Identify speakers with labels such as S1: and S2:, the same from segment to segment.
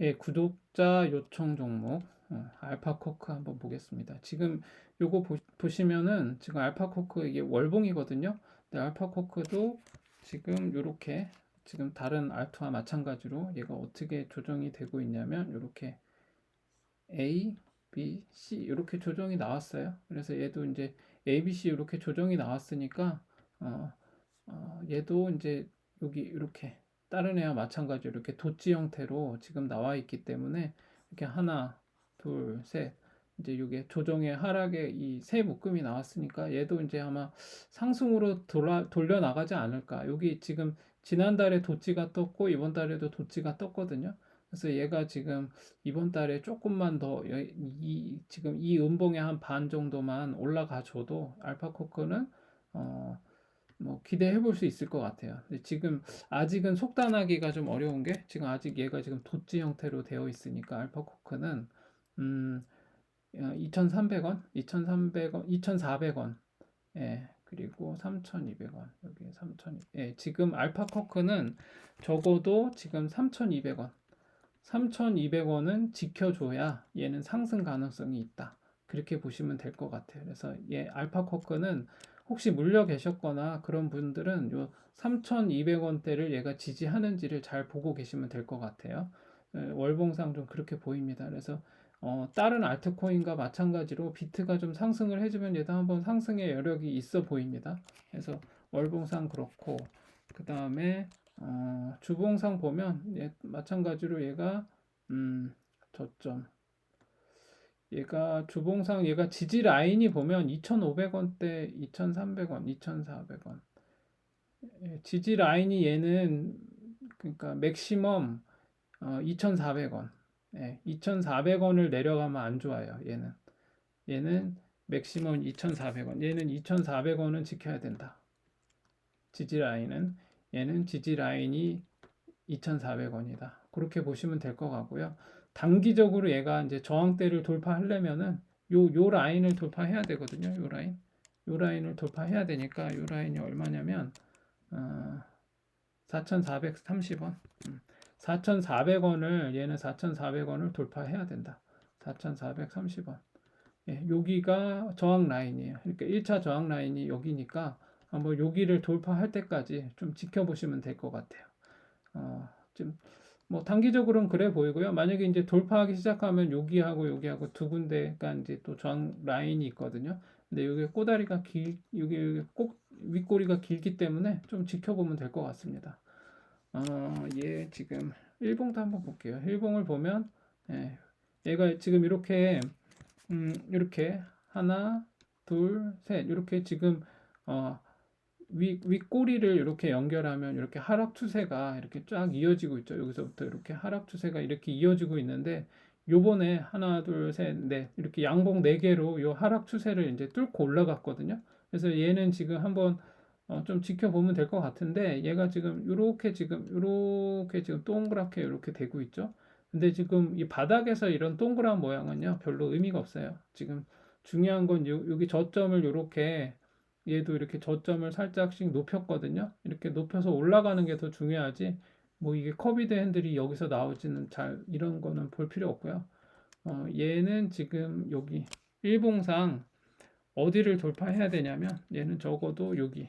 S1: 예, 구독자 요청 종목 어, 알파코크 한번 보겠습니다. 지금 요거 보, 보시면은 지금 알파코크 이게 월봉이거든요. 근데 알파코크도 지금 요렇게 지금 다른 알트와 마찬가지로 얘가 어떻게 조정이 되고 있냐면 요렇게 A, B, C 이렇게 조정이 나왔어요. 그래서 얘도 이제 A, B, C 이렇게 조정이 나왔으니까 어, 어, 얘도 이제 여기 이렇게 다른 애와 마찬가지로 이렇게 도치 형태로 지금 나와 있기 때문에 이렇게 하나, 둘, 셋 이제 이게 조정의 하락의 이 세 묶음이 나왔으니까 얘도 이제 아마 상승으로 돌아, 돌려 나가지 않을까. 여기 지금 지난달에 도치가 떴고 이번 달에도 도치가 떴거든요. 그래서 얘가 지금 이번 달에 조금만 더 이 지금 이 음봉의 한 반 정도만 올라가 줘도 알파코크는 어, 뭐 기대해 볼 수 있을 것 같아요. 근데 지금 아직은 속단하기가 좀 어려운 게 지금 아직 얘가 지금 도치 형태로 되어 있으니까 알파코크는 음 2,300원, 2,300원, 2,400원. 예. 그리고 3,200원. 여기 3,000. 예. 지금 알파코크는 적어도 지금 3,200원. 3,200원은 지켜줘야 얘는 상승 가능성이 있다. 그렇게 보시면 될 것 같아요. 그래서 얘 알파코크는 혹시 물려 계셨거나 그런 분들은 요 3,200원대를 얘가 지지하는지를 잘 보고 계시면 될 것 같아요. 월봉상 좀 그렇게 보입니다. 그래서 어, 다른 알트코인과 마찬가지로 비트가 좀 상승을 해주면 얘도 한번 상승의 여력이 있어 보입니다. 그래서 월봉상 그렇고 그 다음에 어, 주봉상 보면 얘, 마찬가지로 얘가 음, 저점 얘가 주봉상 얘가 지지 라인이 보면 2,500원대, 2,300원, 2,400원. 지지 라인이 얘는 그러니까 맥시멈 어, 2,400원. 예, 2,400원을 내려가면 안 좋아요. 얘는 얘는 맥시멈 2,400원. 얘는 2,400원은 지켜야 된다. 지지 라인은 얘는 지지 라인이 2,400원이다. 그렇게 보시면 될 것 같고요. 단기적으로 얘가 이제 저항대를 돌파하려면은 요, 요 라인을 돌파해야 되거든요. 요 라인. 요 라인을 돌파해야 되니까 요 라인이 얼마냐면 어, 4,430원. 음, 4,400원을 얘는 4,400원을 돌파해야 된다. 4,430원. 예, 여기가 저항 라인이에요. 그러니까 1차 저항 라인이 여기니까 한번 여기를 돌파할 때까지 좀 지켜보시면 될 것 같아요. 어, 좀 뭐 단기적으로는 그래 보이고요. 만약에 이제 돌파하기 시작하면 여기하고 여기하고 두 군데가 이제 또 저항 라인이 있거든요. 근데 여기 꼬다리가 길, 여기 꼭 윗꼬리가 길기 때문에 좀 지켜보면 될 것 같습니다. 어, 얘 지금 일봉도 한번 볼게요. 일봉을 보면 예, 얘가 지금 이렇게 음, 이렇게 하나, 둘, 셋 이렇게 지금 어, 위, 윗꼬리를 이렇게 연결하면 이렇게 하락 추세가 이렇게 쫙 이어지고 있죠. 여기서부터 이렇게 하락 추세가 이렇게 이어지고 있는데 요번에 하나, 둘, 셋, 넷 이렇게 양봉 네 개로 요 하락 추세를 이제 뚫고 올라갔거든요. 그래서 얘는 지금 한번 어, 좀 지켜보면 될 것 같은데 얘가 지금 이렇게 지금 이렇게 지금 동그랗게 이렇게 되고 있죠. 근데 지금 이 바닥에서 이런 동그란 모양은요 별로 의미가 없어요. 지금 중요한 건 요, 여기 저점을 이렇게 얘도 이렇게 저점을 살짝씩 높였거든요. 이렇게 높여서 올라가는 게 더 중요하지. 뭐 이게 커비드 핸들이 여기서 나오지는 잘 이런 거는 볼 필요 없고요. 어, 얘는 지금 여기 일봉상 어디를 돌파해야 되냐면 얘는 적어도 여기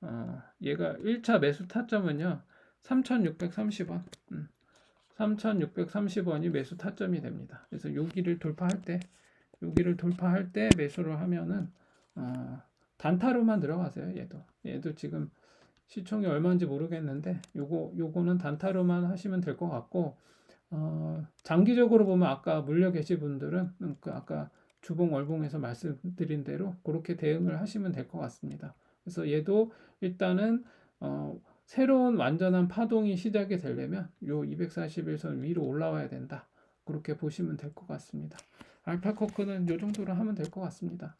S1: 어, 얘가 1차 매수 타점은요 3630원 음, 3630원이 매수 타점이 됩니다 그래서 여기를 돌파할 때 여기를 돌파할 때 매수를 하면은 어, 단타로만 들어가세요. 얘도 얘도 지금 시총이 얼마인지 모르겠는데 요거 요거는 단타로만 하시면 될 것 같고 어, 장기적으로 보면 아까 물려 계신 분들은 그 아까 주봉 월봉에서 말씀드린 대로 그렇게 대응을 하시면 될 것 같습니다. 그래서 얘도 일단은 어, 새로운 완전한 파동이 시작이 되려면 요 241선 위로 올라와야 된다. 그렇게 보시면 될 것 같습니다. 알파 코크는 요 정도로 하면 될 것 같습니다.